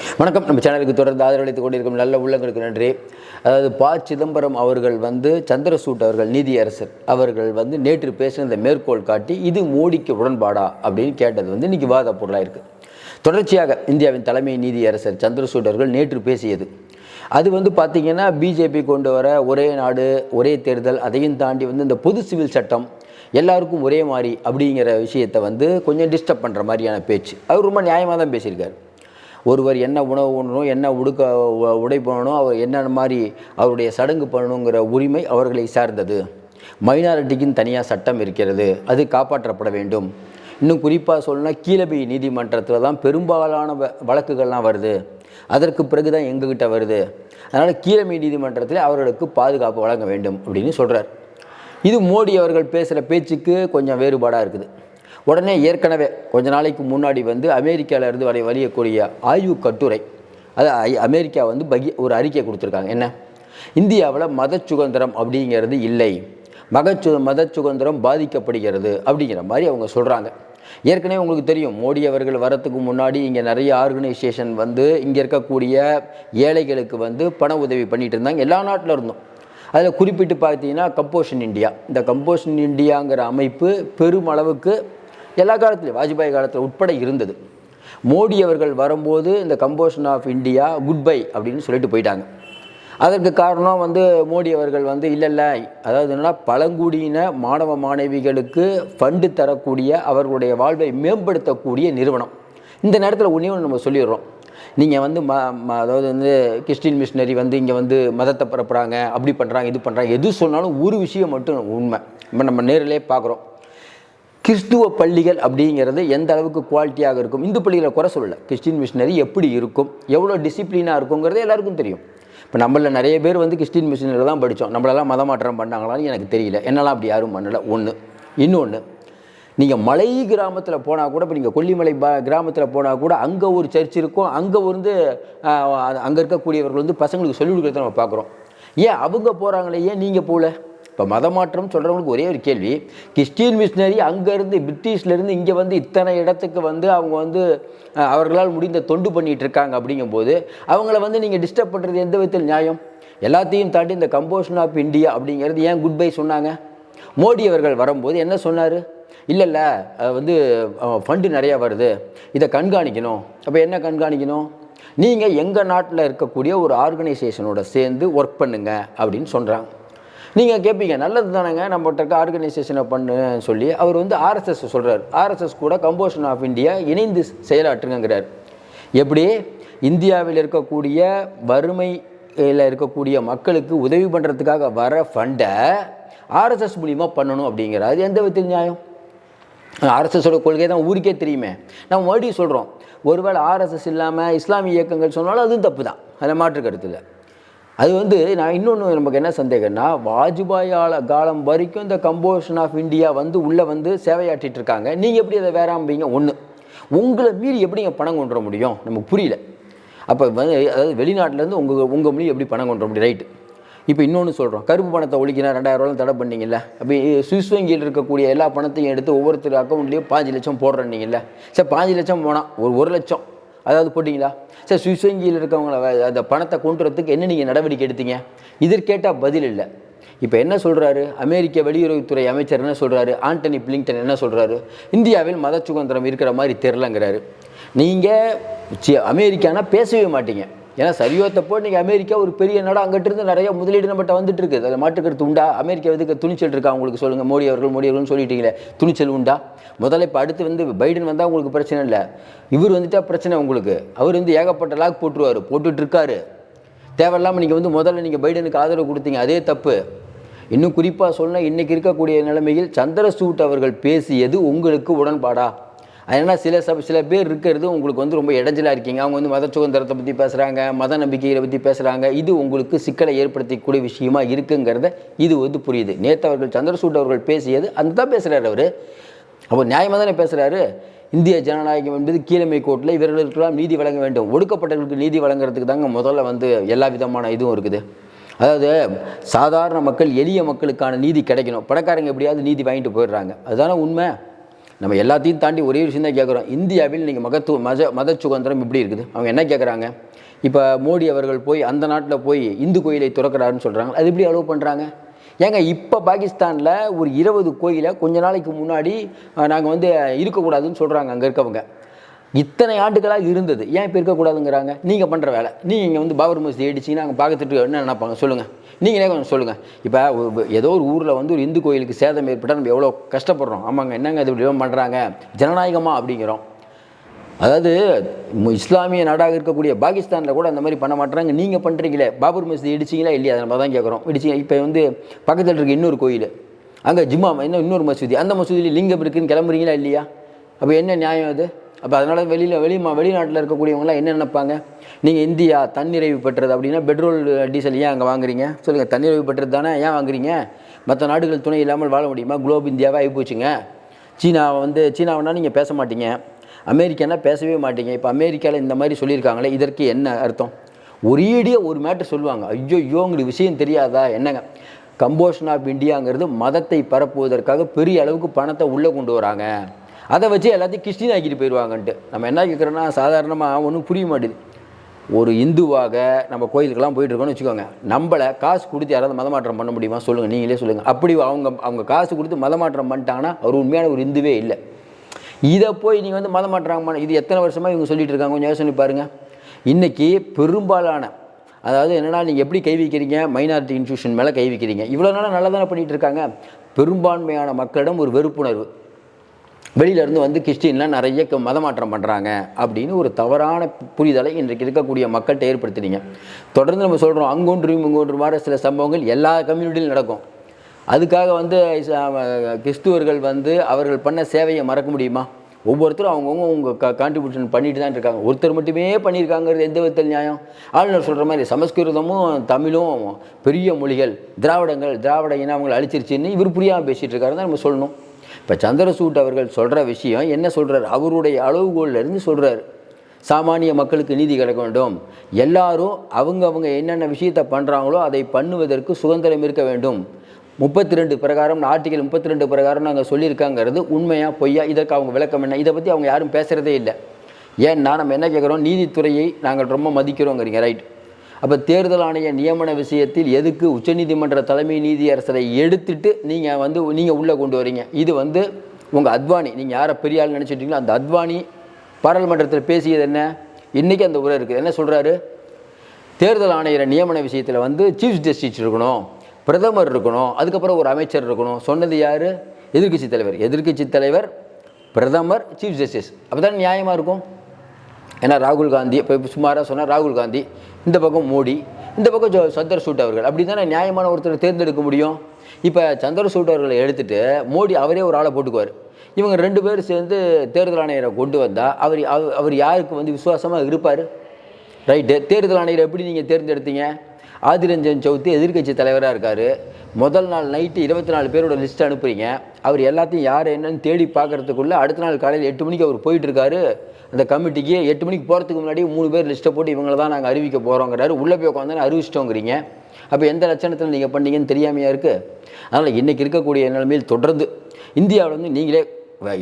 வணக்கம். நம்ம சேனலுக்கு தொடர்ந்து ஆதரவளித்துக் கொண்டிருக்கும் நல்ல உள்ளங்களுக்கு நன்றி. அதாவது ப. சிதம்பரம் அவர்கள் வந்து சந்திரசூட் அவர்கள் நீதியரசர் அவர்கள் வந்து நேற்று பேசின இந்த மேற்கோள் காட்டி இது மோடிக்கு உடன்பாடா அப்படின்னு கேட்டது வந்து இன்னைக்கு விவாத பொருளாக இருக்குது தொடர்ச்சியாக இந்தியாவின் தலைமை நீதியரசர் சந்திரசூட் அவர்கள் நேற்று பேசியது. அது வந்து பார்த்திங்கன்னா பிஜேபி கொண்டு வர ஒரே நாடு ஒரே தேர்தல் அதையும் தாண்டி வந்து இந்த பொது சிவில் சட்டம் எல்லாருக்கும் ஒரே மாதிரி அப்படிங்கிற விஷயத்தை வந்து கொஞ்சம் டிஸ்டர்ப் பண்ணுற மாதிரியான பேச்சு. அவர் ரொம்ப நியாயமாக தான் பேசியிருக்காரு. ஒருவர் என்ன உணவு உண்ணணும் என்ன உடுக்க உடை பண்ணணும் அவர் என்னென்ன மாதிரி அவருடைய சடங்கு பண்ணணுங்கிற உரிமை அவர்களை சார்ந்தது. மைனாரிட்டிக்குன்னு தனியாக சட்டம் இருக்கிறது அது காப்பாற்றப்பட வேண்டும். இன்னும் குறிப்பாக சொல்லணும்னா கீழபி நீதிமன்றத்தில் தான் பெரும்பாலான வ- வழக்குகள்லாம் வருது. அதற்கு பிறகு தான் எங்ககிட்ட வருது. அதனால் கீழமை நீதிமன்றத்தில் அவர்களுக்கு பாதுகாப்பு வழங்க வேண்டும் அப்படின்னு சொல்கிறார் இது மோடி அவர்கள் பேசுகிற பேச்சுக்கு கொஞ்சம் வேறுபாடாக இருக்குது. உடனே ஏற்கனவே கொஞ்ச நாளைக்கு முன்னாடி வந்து அமெரிக்காவிலேருந்து வரை வரையக்கூடிய ஆய்வு கட்டுரை அது அமெரிக்கா வந்து பகி ஒரு அறிக்கை கொடுத்துருக்காங்க. என்ன? இந்தியாவில் மத சுதந்திரம் அப்படிங்கிறது இல்லை. மகச்சு மத சுதந்திரம் பாதிக்கப்படுகிறது அப்படிங்கிற மாதிரி அவங்க சொல்கிறாங்க ஏற்கனவே உங்களுக்கு தெரியும் மோடி அவர்கள் வரத்துக்கு முன்னாடி இங்கே நிறைய ஆர்கனைசேஷன் வந்து இங்கே இருக்கக்கூடிய ஏழைகளுக்கு வந்து பண உதவி பண்ணிட்டு இருந்தாங்க. எல்லா நாட்டில் இருந்தும். அதில் குறிப்பிட்டு பார்த்தீங்கன்னா கம்போஷன் இந்தியா. இந்த கம்போஷன் இந்தியாங்கிற அமைப்பு பெருமளவுக்கு எல்லா காலத்துலையும் வாஜ்பாய் காலத்தில் உட்பட இருந்தது. மோடி அவர்கள் வரும்போது இந்த composition of India goodbye அப்படின்னு சொல்லிட்டு போயிட்டாங்க. அதற்கு காரணம் வந்து மோடி அவர்கள் வந்து இல்லை இல்லை அதாவது என்னன்னா பழங்குடியின மாணவ மாணவிகளுக்கு ஃபண்டு தரக்கூடிய அவர்களுடைய வாழ்வை மேம்படுத்தக்கூடிய நிறுவனம். இந்த நேரத்தில் ஒன்றே ஒன்று நம்ம சொல்லிடுறோம். நீங்கள் வந்து ம ம- அதாவது வந்து கிறிஸ்டின் மிஷினரி வந்து இங்கே வந்து மதத்தை பரப்புகிறாங்க அப்படி பண்ணுறாங்க இது பண்ணுறாங்க எது சொன்னாலும் ஒரு விஷயம் மட்டும் உண்மை. இப்போ நம்ம நேரிலே பார்க்குறோம். கிறிஸ்துவ பள்ளிகள் அப்படிங்கிறது எந்த அளவுக்கு குவாலிட்டியாக இருக்கும்? இந்து பள்ளிகளை குறை சொல்லலை. கிறிஸ்டின் மிஷினரி எப்படி இருக்கும்? எவ்வளோ டிசிப்ளினாக இருக்குங்கிறது எல்லாருக்கும் தெரியும். இப்போ நம்மள நிறைய பேர் வந்து கிறிஸ்டின் மிஷினரியில் தான் படித்தோம் நம்மளெல்லாம் மதமாற்றம் பண்ணாங்களான்னு எனக்கு தெரியல. என்னெல்லாம் அப்படி யாரும் பண்ணலை? ஒன்று இன்னொன்று நீங்கள் மலை கிராமத்தில் போனால் கூட இப்போ நீங்கள் கொல்லிமலை பா கிராமத்தில் போனால் கூட அங்கே ஒரு சர்ச் இருக்கும். அங்கே வந்து அங்கே இருக்கக்கூடியவர்கள் வந்து பசங்களுக்கு சொல்லிக் கொடுக்குறத நம்ம பார்க்குறோம். ஏன் அவங்க போகிறாங்களே ஏன் நீங்கள் போகல? இப்போ மத மாற்றம் சொல்கிறவங்களுக்கு ஒரே ஒரு கேள்வி. கிறிஸ்டின் மிஷினரி அங்கேருந்து பிரிட்டிஷ்லேருந்து இங்கே வந்து இத்தனை இடத்துக்கு வந்து அவங்க வந்து அவர்களால் முடிந்த தொண்டு பண்ணிகிட்டு இருக்காங்க அப்படிங்கும்போது அவங்கள வந்து நீங்கள் டிஸ்டர்ப் பண்ணுறது எந்த விதத்தில் நியாயம்? எல்லாத்தையும் தாண்டி இந்த கம்போஷன் ஆஃப் இந்தியா அப்படிங்கிறது ஏன் குட் பை சொன்னாங்க? மோடி அவர்கள் வரும்போது என்ன சொன்னார்? இல்லை இல்லை வந்து ஃபண்டு நிறையா வருது. இதை கண்காணிக்கணும். அப்போ என்ன கண்காணிக்கணும்? நீங்கள் எங்கள் நாட்டில் இருக்கக்கூடிய ஒரு ஆர்கனைசேஷனோட சேர்ந்து ஒர்க் பண்ணுங்க அப்படின்னு சொல்கிறாங்க நீங்கள் கேட்பீங்க நல்லது தானேங்க நம்மகிட்ட இருக்க ஆர்கனைசேஷனை பண்ணுன்னு சொல்லி அவர் வந்து ஆர்எஸ்எஸ் சொல்கிறார் ஆர்எஸ்எஸ் கூட கம்போஷன் ஆஃப் இந்தியா இணைந்து செயலாற்றுங்கிறார் எப்படி? இந்தியாவில் இருக்கக்கூடிய வறுமையில் இருக்கக்கூடிய மக்களுக்கு உதவி பண்ணுறதுக்காக வர ஃபண்டை ஆர்எஸ்எஸ் மூலிமா பண்ணணும் அப்படிங்கிறார். அது எந்த விதத்தில் நியாயம்? ஆர்எஸ்எஸோட கொள்கை தான் ஊருக்கே தெரியுமே. நம்ம மறுபடியும் சொல்கிறோம் ஒருவேளை ஆர்எஸ்எஸ் இல்லாமல் இஸ்லாமிய இயக்கங்கள் சொன்னாலும் அதுவும் தப்பு தான். அதில் மாற்று கருத்து இல்லை. அது வந்து நான் இன்னொன்று நமக்கு என்ன சந்தேகம்னா வாஜ்பாய் ஆள காலம் வரைக்கும் இந்த கம்போஷன் ஆஃப் இந்தியா வந்து உள்ளே வந்து சேவையாற்றிட்டு இருக்காங்க. நீங்கள் எப்படி அதை வேறாம்பீங்க ஒன்று உங்களை மீறி எப்படிங்க பணம் கொண்டு வர முடியும்? நமக்கு புரியல. அப்போ வந்து அதாவது வெளிநாட்டிலேருந்து உங்கள் உங்கள் மொழி எப்படி பணம் கொண்டு வர முடியும்? ரைட்டு இப்போ இன்னொன்று சொல்கிறோம் கருப்பு பணத்தை ஒழிக்கினா ரெண்டாயிரம் ரூபாய் தடை பண்ணிங்கல்ல? அப்போ சுவிஸ் வங்கியில் இருக்கக்கூடிய எல்லா பணத்தையும் எடுத்து ஒவ்வொருத்தர் அக்கௌண்ட்லேயும் பாஞ்சு லட்சம் போடுறீங்கல்ல சரி பாஞ்சு லட்சம் போனால் ஒரு ஒரு லட்சம். அதாவது போட்டிங்களா? சரி சுவிஸ் இருக்கவங்கள அந்த பணத்தை கொண்டுறதுக்கு என்ன நீங்கள் நடவடிக்கை எடுத்தீங்க? இதற்கேட்டால் பதில் இல்லை. இப்போ என்ன சொல்கிறாரு அமெரிக்க வெளியுறவுத்துறை அமைச்சர் என்ன சொல்கிறாரு ஆண்டனி பிளிங்டன் என்ன சொல்கிறாரு இந்தியாவில் மத சுதந்திரம் இருக்கிற மாதிரி தெரிலங்கிறாரு நீங்கள் அமெரிக்கானா பேசவே மாட்டீங்க. ஏன்னா சரியோ தப்போ நீங்கள் அமெரிக்கா ஒரு பெரிய நாடு அங்கிட்டிருந்து நிறைய முதலீடு நம்மகிட்ட வந்துட்டு இருக்குது அதில் மாற்றுக்கிறது உண்டா? அமெரிக்கா எதுக்கு துணிச்சல் இருக்கா? உங்களுக்கு சொல்லுங்கள் மோடி அவர்கள் மோடி அவர்கள்னு சொல்லிட்டீங்களே. துணிச்சல் உண்டா? முதல்ல இப்போ அடுத்து வந்து பைடன் வந்தால் உங்களுக்கு பிரச்சனை இல்லை. இவர் வந்துட்டால் பிரச்சனை உங்களுக்கு. அவர் வந்து ஏகப்பட்ட லாக் போட்டுருவார். போட்டுட்டு இருக்காரு தேவையில்லாமல் நீங்கள் வந்து முதல்ல நீங்கள் பைடனுக்கு ஆதரவு கொடுத்தீங்க. அதே தப்பு. இன்னும் குறிப்பாக சொன்னால் இன்றைக்கி இருக்கக்கூடிய நிலைமையில் சந்திரசூட் அவர்கள் பேசியது உங்களுக்கு உடன்பாடா? ஏன்னா சில சப சில பேர் இருக்கிறது உங்களுக்கு வந்து ரொம்ப இடைஞ்சலாக இருக்கீங்க. அவங்க வந்து மத சுதந்திரத்தை பற்றி பேசுகிறாங்க மத நம்பிக்கைகளை பற்றி பேசுகிறாங்க இது உங்களுக்கு சிக்கலை ஏற்படுத்தக்கூடிய விஷயமா இருக்குங்கிறத இது வந்து புரியுது. நேற்று அவர்கள் சந்திரசூட் அவர்கள் பேசியது அந்த தான் பேசுகிறார் அவர். அவர் நியாயமாக தானே பேசுகிறாரு இந்திய ஜனநாயகம் என்பது கீழமை கோட்டில் இவர்களுக்கெல்லாம் நீதி வழங்க வேண்டும். ஒடுக்கப்பட்டவர்களுக்கு நீதி வழங்குறதுக்கு தாங்க முதல்ல வந்து எல்லா விதமான இதுவும் இருக்குது. அதாவது சாதாரண மக்கள் எளிய மக்களுக்கான நீதி கிடைக்கணும். பணக்காரங்க எப்படியாவது நீதி வாங்கிட்டு போயிடுறாங்க. அதுதானே உண்மை? நம்ம எல்லாத்தையும் தாண்டி ஒரே விஷயம் தான் கேட்குறோம். இந்தியாவில் நீங்கள் மகத்துவ மத மத சுதந்திரம் இப்படி இருக்குது? அவங்க என்ன கேட்குறாங்க? இப்போ மோடி அவர்கள் போய் அந்த நாட்டில் போய் இந்து கோயிலை திறக்கிறாருன்னு சொல்கிறாங்க அது எப்படி அலோவ் பண்ணுறாங்க ஏங்க இப்போ பாகிஸ்தானில் ஒரு இருபது கோயிலை கொஞ்ச நாளைக்கு முன்னாடி நாங்கள் வந்து இருக்கக்கூடாதுன்னு சொல்கிறாங்க அங்கே இருக்கவங்க. இத்தனை ஆண்டுகளாக இருந்தது. ஏன் இப்போ இருக்கக்கூடாதுங்கிறாங்க? நீங்கள் பண்ணுற வேலை. நீங்கள் இங்கே வந்து பாபர் மசூதி அடிச்சிங்கன்னா அங்கே பார்க்கறதுக்கு என்ன நினைப்பாங்க? சொல்லுங்கள் நீங்களே கொஞ்சம் சொல்லுங்கள் இப்போ ஏதோ ஒரு ஊரில் வந்து ஒரு இந்து கோயிலுக்கு சேதம் ஏற்பட்டால் நம்ம எவ்வளோ கஷ்டப்படுறோம். ஆமாங்க. என்னங்க இது இப்படி பண்ணுறாங்க ஜனநாயகமாக அப்படிங்கிறோம். அதாவது இஸ்லாமிய நாடாக இருக்கக்கூடிய பாகிஸ்தானில் கூட அந்த மாதிரி பண்ண மாட்டுறாங்க. நீங்கள் பண்ணுறீங்களே பாபர் மசூதி இடிச்சிங்களா? இல்லையா? அதை நம்ம தான் கேட்குறோம். இடிச்சிங்க. இப்போ வந்து பக்கத்தில் இருக்க இன்னொரு கோயில். அங்கே ஜிம்மா இன்னும் இன்னொரு மசூதி. அந்த மசூதியில் லிங்கம் இருக்குதுன்னு கிளம்புறீங்களா இல்லையா? அப்போ என்ன நியாயம் அது? அப்போ அதனால் வெளியில் வெளி வெளிநாட்டில் இருக்கக்கூடியவங்களாம் என்ன நினைப்பாங்க? நீங்கள் இந்தியா தன்னிறைவு பெற்றது அப்படின்னா பெட்ரோல் டீசல் ஏன் அங்கே வாங்குறீங்க? சொல்லுங்கள் தன்னிறைவு பெற்றது தானே ஏன் வாங்குறீங்க? மற்ற நாடுகள் துணை இல்லாமல் வாழ முடியுமா? குளோப் இந்தியாவே ஆகி போச்சுங்க. சீனாவை வந்து சீனாவுனா நீங்கள் பேச மாட்டீங்க. அமெரிக்கானா பேசவே மாட்டீங்க. இப்போ அமெரிக்காவில் இந்த மாதிரி சொல்லியிருக்காங்களே இதற்கு என்ன அர்த்தம்? ஒரேடியாக ஒரு மேட்டர் சொல்லுவாங்க. ஐயோ ஐயோ உங்களுக்கு விஷயம் தெரியாதா? என்னங்க? கம்போஷன் ஆஃப் இந்தியாங்கிறது மதத்தை பரப்புவதற்காக பெரிய அளவுக்கு பணத்தை உள்ளே கொண்டு வராங்க. அதை வச்சு எல்லாத்தையும் கிறிஸ்டின் ஆக்கிட்டு போயிடுவாங்கன்ட்டு. நம்ம என்ன கேட்குறோன்னா சாதாரணமாக ஒன்றும் புரிய மாட்டேது ஒரு இந்துவாக நம்ம கோயிலுக்கெல்லாம் போயிட்டு இருக்கோம்னு வச்சுக்கோங்க. நம்மளை காசு கொடுத்து யாராவது மதமாற்றம் பண்ண முடியுமா? சொல்லுங்கள் நீங்களே சொல்லுங்கள் அப்படி அவங்க அவங்க காசு கொடுத்து மதமாற்றம் பண்ணிட்டாங்கன்னா அவர் உண்மையான ஒரு இந்துவே இல்லை. இதை போய் நீங்கள் வந்து மதமாற்றம் பண்ண இது எத்தனை வருஷமாக இவங்க சொல்லிட்டு இருக்காங்க? கொஞ்சம் யோசனை பாருங்கள் இன்றைக்கி பெரும்பாலான அதாவது என்னன்னா நீங்கள் எப்படி கை வைக்கிறீங்க? மைனாரிட்டி இன்ஸ்டியூஷன் மேலே கை வைக்கிறீங்க. இவ்வளோ நாளாக நல்லா தானே பண்ணிகிட்டு இருக்காங்க? பெரும்பான்மையான மக்களிடம் ஒரு வெறுப்புணர்வு. வெளியிலேருந்து வந்து கிறிஸ்டின்லாம் நிறைய க- மதமாற்றம் பண்ணுறாங்க அப்படின்னு ஒரு தவறான புரிதலை இன்றைக்கு இருக்கக்கூடிய மக்கள்கிட்ட ஏற்படுத்தினீங்க. தொடர்ந்து நம்ம சொல்கிறோம் அங்கொன்றும் இங்கொன்று மாதிரி சில சம்பவங்கள் எல்லா கம்யூனிட்டியிலும் நடக்கும். அதுக்காக வந்து கிறிஸ்துவர்கள் வந்து அவர்கள் பண்ண சேவையை மறக்க முடியுமா? ஒவ்வொருத்தரும் அவங்கவுங்க உங்கள் க கான்ட்ரிபியூஷன் பண்ணிட்டு தான் இருக்காங்க. ஒருத்தர் மட்டுமே பண்ணியிருக்காங்கிறது எந்த விதத்தில் நியாயம்? ஆளுநர் சொல்கிற மாதிரி சமஸ்கிருதமும் தமிழும் பெரிய மொழிகள் திராவிடங்கள் திராவிட இனம் அவங்களை அழிச்சிருச்சுன்னு இவர் புரியாமல் பேசிகிட்டு இருக்காரு தான் நம்ம சொல்லணும். இப்போ சந்திரசூட் அவர்கள் சொல்கிற விஷயம் என்ன சொல்கிறார் அவருடைய அளவுகோல்லேருந்து சொல்கிறார் சாமானிய மக்களுக்கு நீதி கிடைக்க வேண்டும். எல்லாரும் அவங்க அவங்க என்னென்ன விஷயத்தை பண்ணுறாங்களோ அதை பண்ணுவதற்கு சுதந்திரம் இருக்க வேண்டும். முப்பத்தி ரெண்டு பிரகாரம் ஆர்டிகல் முப்பத்தி ரெண்டு பிரகாரம் நாங்கள் சொல்லியிருக்காங்கிறது உண்மையாக பொய்யா இதற்கு அவங்க விளக்கம் என்ன? இதை பற்றி அவங்க யாரும் பேசுகிறதே இல்லை. ஏன்னா நம்ம என்ன கேட்குறோம் நீதித்துறையை நாங்கள் ரொம்ப மதிக்கிறோங்கிறீங்க ரைட் அப்போ தேர்தல் ஆணைய நியமன விஷயத்தில் எதுக்கு உச்சநீதிமன்ற தலைமை நீதியரசரை எடுத்துட்டு நீங்கள் வந்து நீங்கள் உள்ளே கொண்டு வரீங்க? இது வந்து உங்கள் அத்வானி. நீங்கள் யாரை பெரிய ஆள் நினச்சிட்டீங்களோ அந்த அத்வானி பாராளுமன்றத்தில் பேசியது என்ன? இன்றைக்கி அந்த உரை இருக்குது. என்ன சொல்கிறாரு தேர்தல் ஆணையர் நியமன விஷயத்தில் வந்து சீஃப் ஜஸ்டிஸ் இருக்கணும் பிரதமர் இருக்கணும் அதுக்கப்புறம் ஒரு அமைச்சர் இருக்கணும். சொன்னது யார்? எதிர்க்கட்சி தலைவர். எதிர்க்கட்சி தலைவர் பிரதமர் சீஃப் ஜஸ்டிஸ் அப்போ தான் நியாயமாக இருக்கும்? ஏன்னா ராகுல் காந்தி இப்போ சுமாராக சொன்னால் ராகுல் காந்தி இந்த பக்கம் மோடி இந்த பக்கம் ஜோ- சந்திரசூட் அவர்கள். அப்படி தானே நியாயமான ஒருத்தரை தேர்ந்தெடுக்க முடியும்? இப்போ சந்திரசூட் அவர்களை எடுத்துகிட்டு மோடி அவரே ஒரு ஆளை போட்டுக்குவார். இவங்க ரெண்டு பேரும் சேர்ந்து தேர்தல் ஆணையரை கொண்டு வந்தால் அவர் அவர் யாருக்கு வந்து விசுவாசமாக இருப்பார்? ரைட்டு. தேர்தல் ஆணையரை எப்படி நீங்கள் தேர்ந்தெடுத்தீங்க? ஆதிரஞ்சன் சௌத்ரி எதிர்க்கட்சி தலைவராக இருக்கார். முதல் நாள் நைட்டு இருபத்தி நாலு பேரோட லிஸ்ட் அனுப்புறீங்க. அவர் எல்லாத்தையும் யார் என்னன்னு தேடி பார்க்கறதுக்குள்ளே அடுத்த நாள் காலையில் எட்டு மணிக்கு அவர் போயிட்டுருக்காரு அந்த கமிட்டிக்கு எட்டு மணிக்கு போகிறதுக்கு முன்னாடி மூணு பேர் லிஸ்ட்டை போட்டு இவங்கள தான் நாங்கள் அறிவிக்க போகிறோங்கிறாரு உள்ளே போய் உட்காந்து அறிவிச்சிட்டோங்கிறீங்க. அப்போ எந்த லட்சணத்தில் நீங்கள் பண்ணீங்கன்னு தெரியாமையாக இருக்குது அதனால் இன்றைக்கி இருக்கக்கூடிய நிலைமையில் தொடர்ந்து இந்தியாவில் வந்து நீங்களே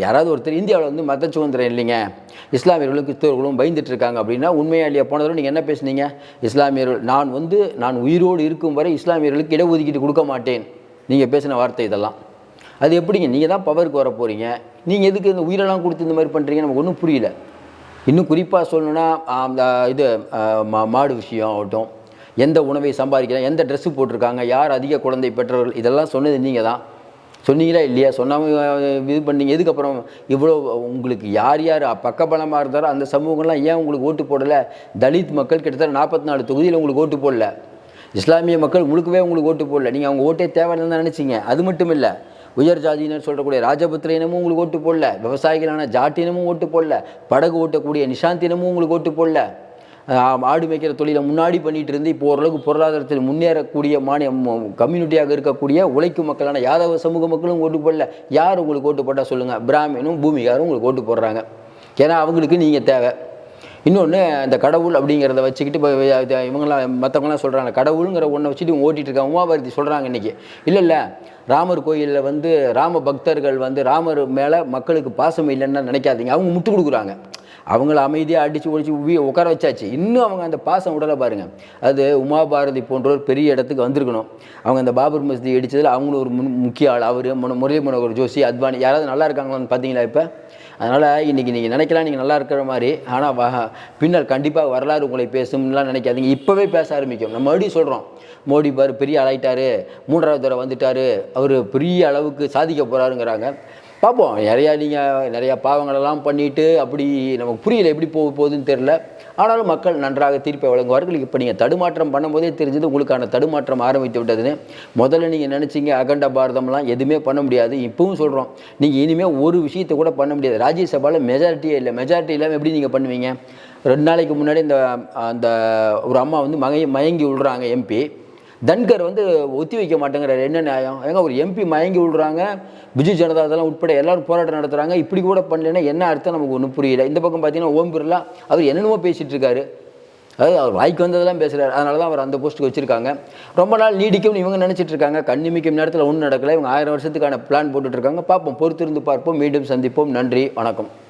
யாராவது ஒருத்தர் இந்தியாவில் வந்து மத சுதந்திரம் இல்லைங்க. இஸ்லாமியர்களும் கிறிஸ்தவர்களும் பயந்துட்டு இருக்காங்க அப்படின்னா உண்மையா இல்லையா போனதில் நீங்கள் என்ன பேசுனீங்க? இஸ்லாமியர்கள் நான் வந்து நான் உயிரோடு இருக்கும் வரை இஸ்லாமியர்களுக்கு இடஒதுக்கீடு கொடுக்க மாட்டேன். நீங்கள் பேசின வார்த்தை இதெல்லாம். அது எப்படிங்க? நீங்கள் தான் பவருக்கு வர போகிறீங்க நீங்கள் எதுக்கு இந்த உயிரெல்லாம் கொடுத்து இந்த மாதிரி பண்ணுறீங்க நமக்கு ஒன்றும் புரியல. இன்னும் குறிப்பாக சொல்லணுன்னா அந்த இது மா மாடு விஷயம் ஆகட்டும். எந்த உணவை சம்பாதிக்கலாம் எந்த ட்ரெஸ்ஸு போட்டிருக்காங்க யார் அதிக குழந்தை பெற்றவர்கள் இதெல்லாம் சொன்னது நீங்கள் தான் சொன்னீங்களா இல்லையா? சொன்னாமல் இது பண்ணீங்க. எதுக்கப்புறம் இவ்வளோ உங்களுக்கு யார் யார் பக்கபலமாக இருந்தாரோ அந்த சமூகம்லாம் ஏன் உங்களுக்கு ஓட்டு போடலை? தலித் மக்கள் கிட்டத்தட்ட நாற்பத்தி நாலு தொகுதியில் உங்களுக்கு ஓட்டு போடல. இஸ்லாமிய மக்கள் முழுக்கவே உங்களுக்கு ஓட்டு போடல. நீங்கள் அவங்க ஓட்டே தேவையில்லைன்னு நினச்சிங்க. அது மட்டும் இல்லை உயர் ஜாதியினர் சொல்லக்கூடிய ராஜபுத்திர இனமும் உங்களுக்கு ஓட்டு போடல. விவசாயிகளான ஜாட்டினமும் ஓட்டு போடல. படகு ஓட்டக்கூடிய நிஷாந்தினமும் உங்களுக்கு ஓட்டு போடல. ஆடு மேய்க்கிற தொழிலை முன்னாடி பண்ணிட்டு இருந்து இப்போ ஓரளவுக்கு பொருளாதாரத்தில் முன்னேறக்கூடிய மாநில கம்யூனிட்டியாக இருக்கக்கூடிய உழைக்கும் மக்களான யாதவ சமூக மக்களும் ஓட்டு போடல. யார் உங்களுக்கு ஓட்டு போட்டால் சொல்லுங்கள் பிராமினும் பூமிகாரும் உங்களுக்கு ஓட்டு போடுறாங்க. ஏன்னா அவங்களுக்கு நீங்கள் தேவை. இன்னொன்று அந்த கடவுள் அப்படிங்கிறத வச்சுக்கிட்டு இப்போ இவங்களாம் மற்றவங்களாம் சொல்கிறாங்க கடவுளுங்கிற ஒன்றை வச்சுட்டு ஓட்டிகிட்டு இருக்காங்க. உமாபாரதி சொல்கிறாங்க இன்றைக்கி இல்லை இல்லை. ராமர் கோயிலில் வந்து ராம பக்தர்கள் வந்து ராமர் மேலே மக்களுக்கு பாசம் இல்லைன்னு நினைக்காதீங்க. அவங்க முட்டு கொடுக்குறாங்க. அவங்கள அமைதியாக அடித்து ஒடிச்சு உவி உட்கார வச்சாச்சு. இன்னும் அவங்க அந்த பாசம் உடலை பாருங்கள் அது உமாபாரதி போன்றோர் பெரிய இடத்துக்கு வந்திருக்கணும். அவங்க அந்த பாபர் மஸ்தி அடித்ததில் அவங்களும் ஒரு முன் முக்கிய ஆள். அவர் முரளி மனோகர் ஜோஷி அத்வானி யாராவது நல்லா இருக்காங்களான்னு பார்த்தீங்களா இப்போ? அதனால் இன்றைக்கி நீங்கள் நினைக்கலாம் நீங்கள் நல்லா இருக்கிற மாதிரி. ஆனால் வ பின்னர் கண்டிப்பாக வரலாறு உங்களை பேசும்லாம் நினைக்காதீங்க. இப்போவே பேச ஆரம்பிக்கும். நம்ம மறுபடியும் சொல்கிறோம் மோடி பாரு பெரிய ஆளாயிட்டாரு. மூன்றாவது தடவை வந்துட்டார். அவர் பெரிய அளவுக்கு சாதிக்க போகிறாருங்கிறாங்க பார்ப்போம். நிறையா நீங்கள் நிறையா பாவங்களெல்லாம் பண்ணிட்டு அப்படி நமக்கு புரியல எப்படி போக போகுதுன்னு தெரில ஆனாலும் மக்கள் நன்றாக தீர்ப்பை வழங்குவார்கள். இப்போ நீங்கள் தடுமாற்றம் பண்ணும்போதே தெரிஞ்சது உங்களுக்கான தடுமாற்றம் ஆரம்பித்து விட்டதுன்னு. முதல்ல நீங்கள் நினச்சிங்க அகண்ட பாரதம்லாம் எதுவுமே பண்ண முடியாது. இப்பவும் சொல்கிறோம் நீங்கள் இனிமேல் ஒரு விஷயத்தை கூட பண்ண முடியாது. ராஜ்யசபாவில் மெஜாரிட்டியே இல்லை. மெஜாரிட்டி இல்லாமல் எப்படி நீங்கள் பண்ணுவீங்க? ரெண்டு நாளைக்கு முன்னாடி இந்த அந்த ஒரு அம்மா வந்து மகை மயங்கி விழுறாங்க எம்பி தன்கர் வந்து ஒத்தி வைக்க மாட்டேங்கிறார். என்ன நியாயம்? ஏங்க ஒரு எம்பி மயங்கி விடுறாங்க பிஜு ஜனதா இதெல்லாம் உட்பட எல்லாரும் போராட்டம் நடத்துகிறாங்க இப்படி கூட பண்ணலைன்னா என்ன அர்த்தம்? நமக்கு ஒன்றும் புரியல. இந்த பக்கம் பார்த்தீங்கன்னா ஓம் பிர்லா அவர் என்னென்னமோ பேசிகிட்டு இருக்காரு. அதாவது அவர் வாய்க்கு வந்ததெல்லாம் பேசுகிறார் அதனால தான் அவர் அந்த போஸ்ட்டுக்கு வச்சுருக்காங்க. ரொம்ப நாள் நீடிக்கும்னு இவங்க நினச்சிட்டு இருக்காங்க. கண்ணிமிக்கும் நேரத்தில் ஒன்றும் நடக்கலை. இவங்க ஆயிரம் வருஷத்துக்கான பிளான் போட்டுட்ருக்காங்க பார்ப்போம். பொறுத்திருந்து பார்ப்போம். மீண்டும் சந்திப்போம். நன்றி. வணக்கம்.